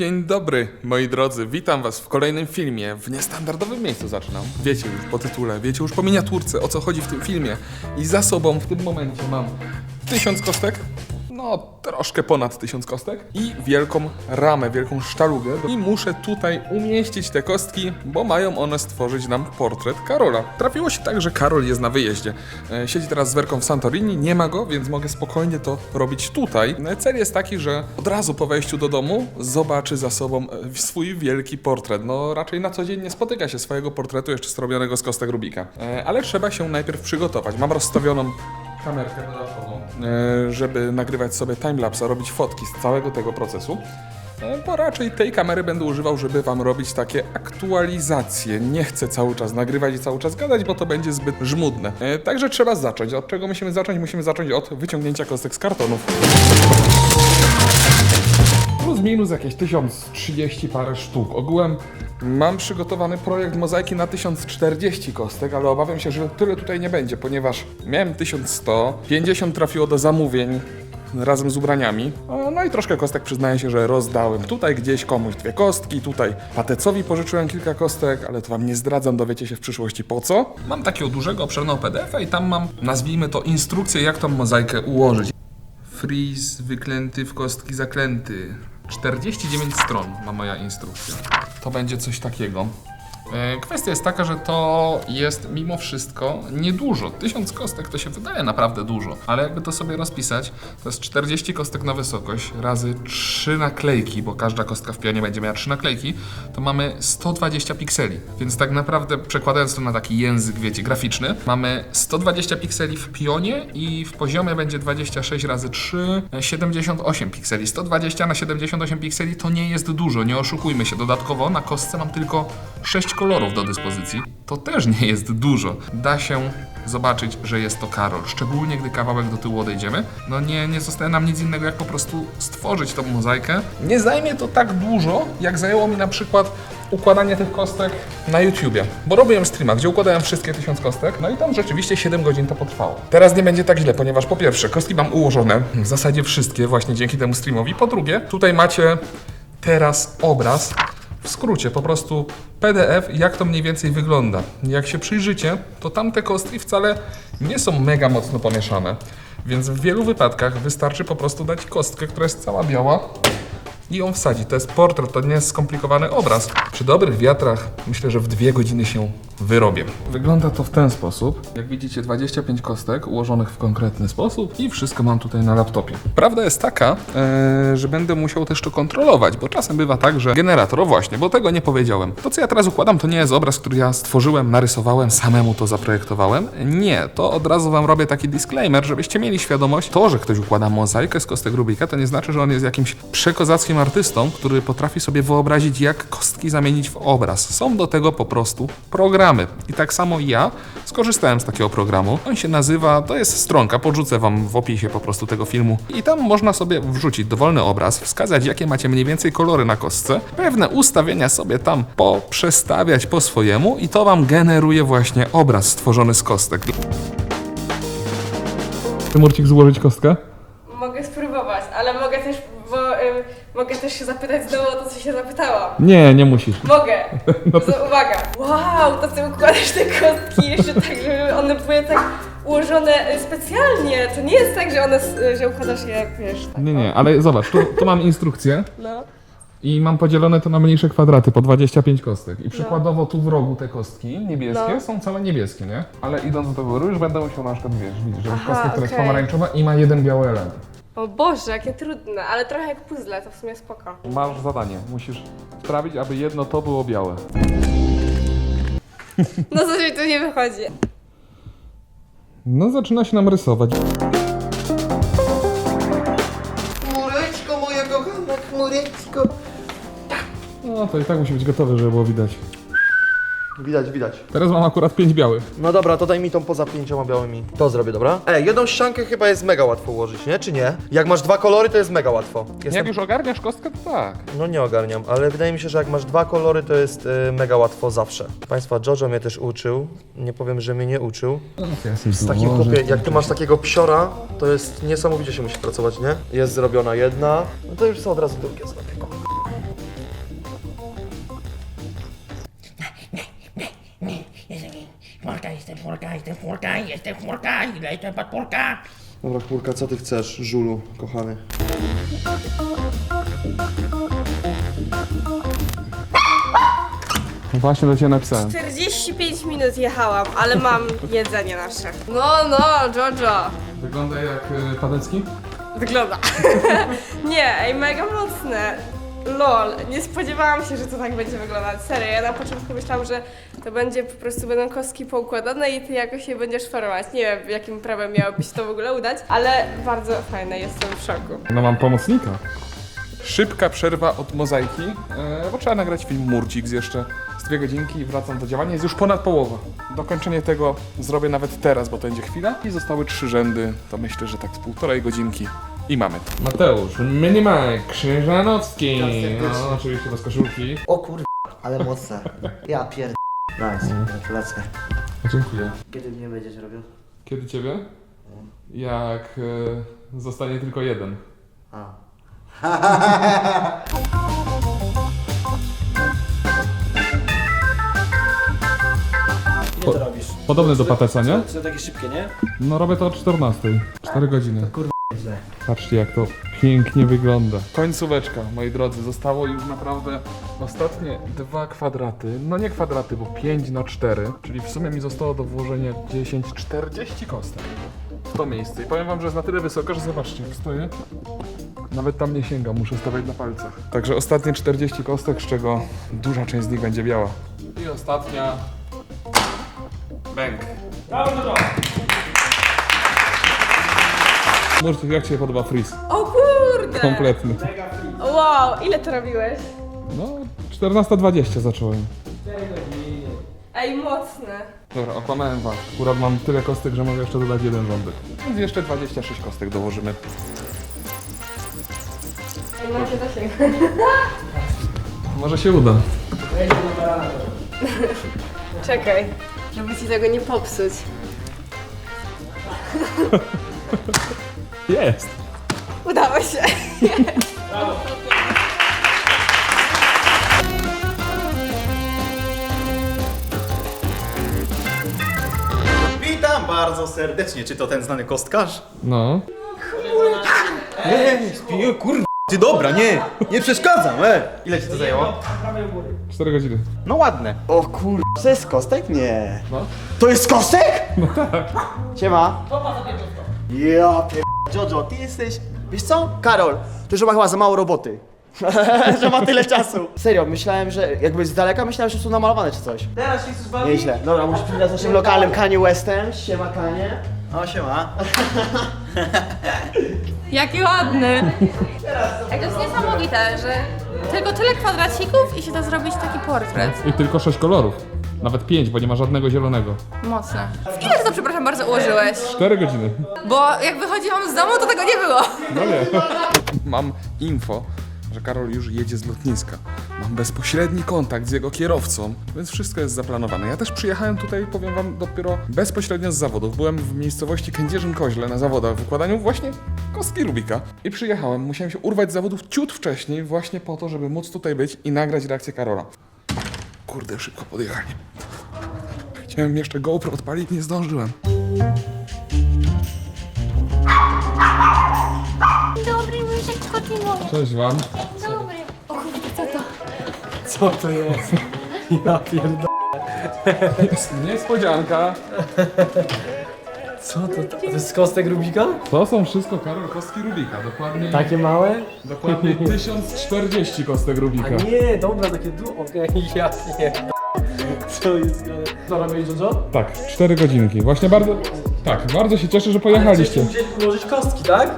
Dzień dobry, moi drodzy, witam was w kolejnym filmie. W niestandardowym miejscu zaczynam. Wiecie już po tytule, wiecie już po miniaturce, o co chodzi w tym filmie. I za sobą w tym momencie mam tysiąc kostek, no troszkę ponad tysiąc kostek i wielką ramę, wielką sztalugę. I muszę tutaj umieścić te kostki, bo mają one stworzyć nam portret Karola. Trafiło się tak, że Karol jest na wyjeździe. E, Siedzi teraz z Werką w Santorini, nie ma go, więc mogę spokojnie to robić tutaj. E, Cel jest taki, że od razu po wejściu do domu zobaczy za sobą e, swój wielki portret. No raczej na co dzień nie spotyka się swojego portretu jeszcze zrobionego z kostek Rubika. Ale trzeba się najpierw przygotować. Mam rozstawioną kamerkę dodatkową, e, żeby nagrywać sobie timelapse, robić fotki z całego tego procesu. Bo raczej tej kamery będę używał, żeby wam robić takie aktualizacje. Nie chcę cały czas nagrywać i cały czas gadać, bo to będzie zbyt żmudne. E, Także trzeba zacząć. Od czego musimy zacząć? Musimy zacząć od wyciągnięcia kostek z kartonów. Plus minus jakieś 1030 parę sztuk. Ogółem mam przygotowany projekt mozaiki na 1040 kostek, ale obawiam się, że tyle tutaj nie będzie, ponieważ miałem 1100, 50 trafiło do zamówień razem z ubraniami. No i troszkę kostek przyznaję się, że rozdałem. Tutaj gdzieś komuś dwie kostki, tutaj patecowi pożyczyłem kilka kostek, ale to wam nie zdradzam, dowiecie się w przyszłości po co. Mam takiego dużego, obszernego PDF-a i tam mam, nazwijmy to, instrukcję, jak tą mozaikę ułożyć. Freeze wyklęty w kostki zaklęty. 49 stron ma moja instrukcja. To będzie coś takiego. E, Kwestia jest taka, że to jest mimo wszystko niedużo. 1000 kostek to się wydaje naprawdę dużo, ale jakby to sobie rozpisać, to jest 40 kostek na wysokość razy 3 naklejki, bo każda kostka w pionie będzie miała 3 naklejki, to mamy 120 pikseli. Więc tak naprawdę przekładając to na taki język, wiecie, graficzny, mamy 120 pikseli w pionie i w poziomie będzie 26 razy 3, e, 78 pikseli. 120 na 78 pikseli to nie jest dużo, nie oszukujmy się. Dodatkowo na kostce mam tylko 6 kolorów do dyspozycji. To też nie jest dużo. Da się zobaczyć, że jest to Karol. Szczególnie gdy kawałek do tyłu odejdziemy. No nie, nie zostaje nam nic innego, jak po prostu stworzyć tą mozaikę. Nie zajmie to tak dużo, jak zajęło mi na przykład układanie tych kostek na YouTubie. Bo robiłem streama, gdzie układałem wszystkie tysiąc kostek, no i tam rzeczywiście 7 godzin to potrwało. Teraz nie będzie tak źle, ponieważ po pierwsze, kostki mam ułożone, w zasadzie wszystkie właśnie dzięki temu streamowi. Po drugie, tutaj macie teraz obraz, w skrócie, po prostu PDF, jak to mniej więcej wygląda. Jak się przyjrzycie, to tamte kostki wcale nie są mega mocno pomieszane. Więc w wielu wypadkach wystarczy po prostu dać kostkę, która jest cała biała i ją wsadzić. To jest portret, to nie jest skomplikowany obraz. Przy dobrych wiatrach myślę, że w dwie godziny się wyrobię. Wygląda to w ten sposób. Jak widzicie, 25 kostek ułożonych w konkretny sposób i wszystko mam tutaj na laptopie. Prawda jest taka, e, że będę musiał też to kontrolować, bo czasem bywa tak, że generator, o właśnie, bo tego nie powiedziałem. To, co ja teraz układam, to nie jest obraz, który ja stworzyłem, narysowałem, samemu to zaprojektowałem. Nie, to od razu wam robię taki disclaimer, żebyście mieli świadomość, to, że ktoś układa mozaikę z kostek Rubika, to nie znaczy, że on jest jakimś przekozackim artystą, który potrafi sobie wyobrazić, jak kostki zamienić w obraz. Są do tego po prostu programy. I tak samo ja skorzystałem z takiego programu. On się nazywa, to jest stronka, podrzucę wam w opisie po prostu tego filmu. I tam można sobie wrzucić dowolny obraz, wskazać, jakie macie mniej więcej kolory na kostce, pewne ustawienia sobie tam poprzestawiać po swojemu i to wam generuje właśnie obraz stworzony z kostek. Ty Murcik złożyć kostkę? Mogę spróbować, mogę też się zapytać znowu o to, co się zapytałam. Nie, nie musisz. Mogę. No to... uwaga. Wow, to ty układasz te kostki jeszcze tak, żeby one były tak ułożone y, specjalnie. To nie jest tak, że one, y, że układasz je, wiesz, tak. Nie, nie, ale zobacz, tu, tu mam instrukcję. No. I mam podzielone to na mniejsze kwadraty, po 25 kostek. I przykładowo tu w rogu te kostki niebieskie No. są całe niebieskie, nie? Ale idąc do góry już będę musiał na przykład, wiesz, widzisz, że Aha, kostka, która jest okej. pomarańczowa i ma jeden biały element. O Boże, jakie trudne, ale trochę jak puzzle, to w sumie spoko. Masz zadanie, musisz sprawić, aby jedno to było białe. No coś mi tu nie wychodzi. No zaczyna się nam rysować. Chmureczko moja kochana, chmureczko. No to i tak musi być gotowe, żeby było widać. Widać, widać. Teraz mam akurat pięć białych. No dobra, to daj mi tą poza pięcioma białymi. To zrobię, dobra? Ej, jedną ściankę chyba jest mega łatwo ułożyć, nie? Czy nie? Jak masz dwa kolory, to jest mega łatwo. Jestem... Jak już ogarniasz kostkę, to tak. No nie ogarniam, ale wydaje mi się, że jak masz dwa kolory, to jest y, mega łatwo zawsze. Państwa, Jojo mnie też uczył. Nie powiem, że mnie nie uczył. Z takim chłopie, jak ty masz takiego psiora, to jest niesamowicie się musi pracować, nie? Jest zrobiona jedna, no to już są od razu drugie zrobię. Chmurka, ile jestem podpórka. Dobra, chmurka, co ty chcesz, żulu, kochany? Właśnie do ciebie napisałem. 45 minut jechałam, ale mam jedzenie nasze. No, no, Jojo. Wygląda jak y, Padecki? Wygląda. nie, ej, mega mocne. Lol, nie spodziewałam się, że to tak będzie wyglądać. Serio, ja na początku myślałam, że to będzie po prostu będą kostki poukładane i ty jakoś je będziesz formować. Nie wiem, jakim prawem miałoby się to w ogóle udać, ale bardzo fajne, jestem w szoku. No mam pomocnika. Szybka przerwa od mozaiki, e, bo trzeba nagrać film Murcik jeszcze z dwie godzinki i wracam do działania. Jest już ponad połowa. Dokończenie tego zrobię nawet teraz, bo to będzie chwila. I zostały trzy rzędy, to myślę, że tak z półtorej godzinki i mamy. Mateusz, Minimaj, Krzyżanowski. No, oczywiście bez koszulki. O kur... ale mocne. Ja pierd... Nice, gratulacje. Dziękuję. Kiedy mnie będziesz robił? Kiedy ciebie? Jak e, zostanie tylko jeden. A. Ile to robisz? Podobne do Patesa, nie? To takie szybkie, nie? No robię to o 14. 4 godziny. Źle. Patrzcie jak to pięknie wygląda. Końcóweczka, moi drodzy, zostało już naprawdę ostatnie dwa kwadraty. No nie kwadraty, bo 5 na 4, czyli w sumie mi zostało do włożenia 10, 40 kostek. W to miejsce. I powiem wam, że jest na tyle wysoko, że zobaczcie, stoję. Nawet tam nie sięgam, muszę stawiać na palcach. Także ostatnie 40 kostek, z czego duża część z nich będzie biała. I ostatnia. Bęk. Murcy, jak Ci się podoba freeze? O kurde! Kompletny. Wow, ile to robiłeś? No, 14.20 zacząłem. Ej, mocne. Dobra, okłamałem was. Akurat mam tyle kostek, że mogę jeszcze dodać jeden rządek. Więc jeszcze 26 kostek dołożymy. Ej, macie zasięg. Może się uda. Czekaj, żeby ci tego nie popsuć. Jest! Udało się. Witam bardzo serdecznie. Czy to ten znany kostkarz? No. Nie, kurwa. Ty dobra, nie, nie przeszkadzam, e. Ile ci to zajęło? 4 godziny. No ładne. O kur... To jest kostek? Nie. No. To jest kostek? No tak. Siema. Ja pier... Jojo, ty jesteś... Wiesz co? Karol, to już ma chyba za mało roboty. że ma tyle czasu. Serio, myślałem, że jakby z daleka myślałem, że są namalowane czy coś. Teraz się chcesz bawić? Nieźle. Dobra, muszę przyjść z naszym lokalnym Kanye Westem. Siema Kanie. O, siema. Jaki ładny. Ej, to jest niesamowite, że tylko tyle kwadracików i się da zrobić taki portret. I tylko 6 kolorów. Nawet 5, bo nie ma żadnego zielonego. Mocne. Ile ty to, przepraszam bardzo, ułożyłeś? 4 godziny. Bo jak wychodziłam z domu, to tego nie było. No nie. Mam info, że Karol już jedzie z lotniska. Mam bezpośredni kontakt z jego kierowcą, więc wszystko jest zaplanowane. Ja też przyjechałem tutaj, powiem wam, dopiero bezpośrednio z zawodów. Byłem w miejscowości Kędzierzyn-Koźle na zawodach w układaniu właśnie kostki Rubika. I przyjechałem, musiałem się urwać z zawodów ciut wcześniej, właśnie po to, żeby móc tutaj być i nagrać reakcję Karola. Kurde, szybko podjechanie. Chciałem jeszcze GoPro odpalić, nie zdążyłem. Dobry łyżek kotinowy. Cześć wam. Dobry. O kurde, co to? Co to jest? Ja pierdolę. Niespodzianka. Co to? To jest kostek Rubika? To są wszystko Karol kostki Rubika, dokładnie. Takie małe? Dokładnie 1040 kostek A Rubika. nie, dobra, takie du... Okej, ja nie. Co jest grane? Co robisz, Jojo? Tak, 4 godzinki. Właśnie bardzo. Tak, bardzo się cieszę, że pojechaliście. Chcecie musieć ułożyć kostki, tak?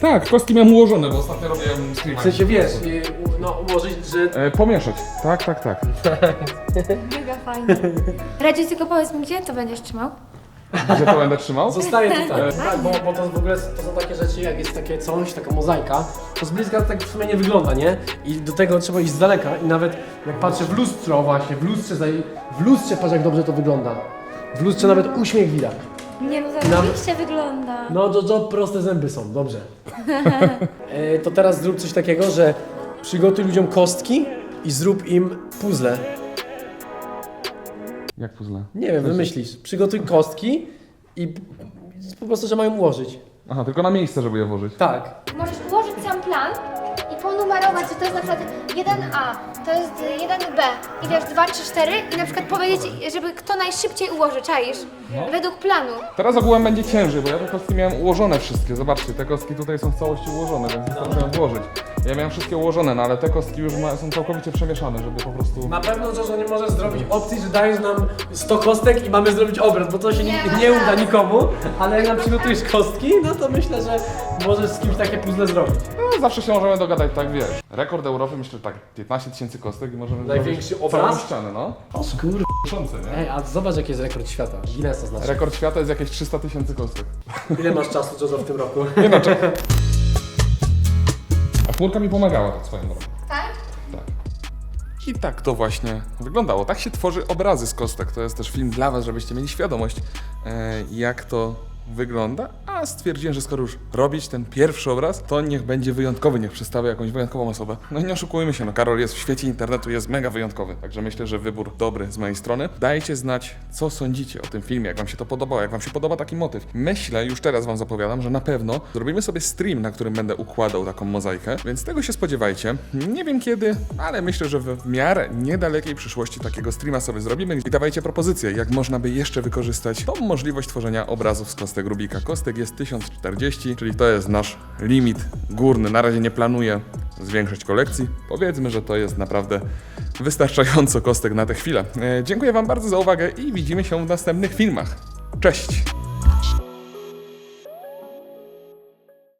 Tak, kostki miałem ułożone, bo ostatnio robiłem streama. W sensie, wiesz, no ułożyć, że... E, pomieszać. Tak, tak, tak. Mega fajnie. Radziu, tylko powiedz mi, gdzie to będziesz trzymał? Gdzie to będę trzymał? Zostaje tutaj. Tak, bo, bo to w ogóle to są takie rzeczy, jak jest takie coś, taka mozaika, to z bliska tak w sumie nie wygląda, nie? I do tego trzeba iść z daleka i nawet jak patrzę w lustro właśnie, w lustrze, zaj- w lustrze patrz jak dobrze to wygląda. W lustrze nawet uśmiech widać. Nie no, zarobiście wygląda. No, Jojo, proste zęby są, dobrze. e, to teraz zrób coś takiego, że przygotuj ludziom kostki i zrób im puzzle. Jak puzzle? Nie wiem, wymyślisz. Przygotuj kostki i po prostu, że mają ułożyć. Aha, tylko na miejsce, żeby je włożyć. Tak. Możesz ułożyć sam plan i ponumerować, że to jest na przykład 1A, to jest 1B i wiesz 2, 3, 4 i na przykład powiedzieć, żeby kto najszybciej ułoży, czaisz? Według planu. Teraz ogółem będzie ciężej, bo ja te kostki miałem ułożone wszystkie. Zobaczcie, te kostki tutaj są w całości ułożone, więc wystarczy ją włożyć. Ja miałem wszystkie ułożone, no ale te kostki już ma, są całkowicie przemieszane, żeby po prostu... Na pewno Jojo nie może zrobić opcji, że dajesz nam 100 kostek i mamy zrobić obraz, bo to się nie, nie uda nikomu, ale jak nam przygotujesz kostki, no to myślę, że możesz z kimś takie puzzle zrobić. No, zawsze się możemy dogadać, tak wiesz. Rekord Europy myślę tak 15 tysięcy kostek i możemy Największy zrobić obraz? całą ścianę, no. Kur... Kuszące, nie? Ej, a zobacz jaki jest rekord świata. Guinnessa znaczy. Rekord świata jest jakieś 300 tysięcy kostek. Ile masz czasu Jojo w tym roku? Nie no, czekaj. A chmurka mi pomagała tak swoją drogą. Tak? I tak to właśnie wyglądało. Tak się tworzy obrazy z kostek. To jest też film dla Was, żebyście mieli świadomość, e, jak to wygląda. A stwierdziłem, że skoro już robić ten pierwszy obraz, to niech będzie wyjątkowy, niech przedstawia jakąś wyjątkową osobę. No i nie oszukujmy się, no Karol jest w świecie internetu, jest mega wyjątkowy. Także myślę, że wybór dobry z mojej strony. Dajcie znać, co sądzicie o tym filmie, jak Wam się to podobało, jak Wam się podoba taki motyw. Myślę, już teraz Wam zapowiadam, że na pewno zrobimy sobie stream, na którym będę układał taką mozaikę, więc tego się spodziewajcie. Nie wiem kiedy, ale myślę, że w miarę niedalekiej przyszłości takiego streama sobie zrobimy i dawajcie propozycje, jak można by jeszcze wykorzystać tą możliwość tworzenia obrazów z kostek Rubika. Kostek jest 1040, czyli to jest nasz limit górny. Na razie nie planuję zwiększyć kolekcji. Powiedzmy, że to jest naprawdę wystarczająco kostek na tę chwilę. E, dziękuję Wam bardzo za uwagę i widzimy się w następnych filmach. Cześć!